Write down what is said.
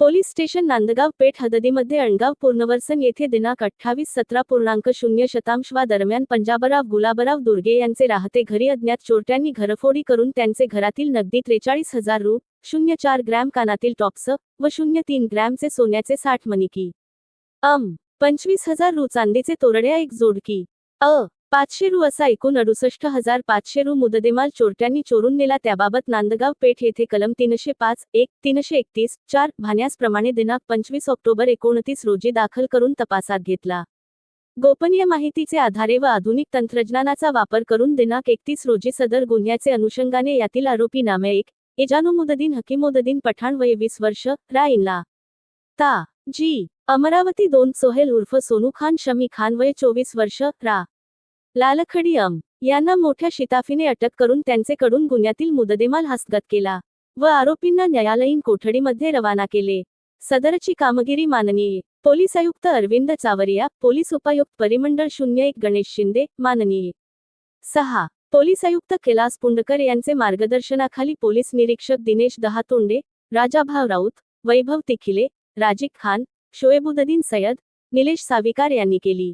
Police station Nandgaon Peth हददीमध्ये अणगाव पूर्णवर्सन येथे दिनांक अठ्ठावीस सतरा पूर्णांक शून्य शतांशवा दरम्यान पंजाबराव गुलाबराव दुर्गे यांचे राहते घरी. अज्ञात चोरट्यांनी घरफोडी करून त्यांचे घरातील नगदी त्रेचाळीस हजार रु. शून्य चार ग्रॅम कानातील टॉप्स व शून्य तीन ग्रॅमचे सोन्याचे साठ मनिकी अम पंचवीस हजार रु. चांदीचे तोरड्या एक जोडकी. अ पाचशे रु असा एकूण अडुसष्ट हजार पाचशे रु मुददेमाल चोरट्यांनी चोरून नेला. त्याबाबत नांदगाव पेठ येथे कलम तीनशे पाच एक तीनशे एकतीस चार भान्यासप्रमाणे दिनांक पंचवीस ऑक्टोबर एकोणतीस रोजी दाखल करून तपासात घेतला. गोपनीय माहितीचे आधारे व आधुनिक तंत्रज्ञानाचा वापर करून दिनांक एकतीस रोजी सदर गुन्ह्याचे अनुषंगाने यातील आरोपी नामे एक एजानुमुद्दीन हकीमुद्दीन पठाण वय वीस वर्ष राईनला ता. जी. अमरावती दोन सोहेल उर्फ सोनू खान शमी खान वय चोवीस वर्ष रा. लालखडी अम. यांना मोठ्या शिताफीने अटक करून त्यांचेकडून गुन्ह्यातील मुददेमाल हस्तगत केला व आरोपींना न्यायालयीन कोठडीमध्ये रवाना केले. सदरची कामगिरी माननीय पोलीस आयुक्त अरविंद चावरिया पोलीस उपायुक्त परिमंडळ शून्य एक गणेश शिंदे माननीय सहा पोलीस आयुक्त कैलास पुंडकर यांचे मार्गदर्शनाखाली पोलीस निरीक्षक दिनेश दहातोंडे राजाभाव राऊत वैभव तिखिले राजिक खान शोएबुद्दीन सय्यद निलेश साविकार यांनी केली.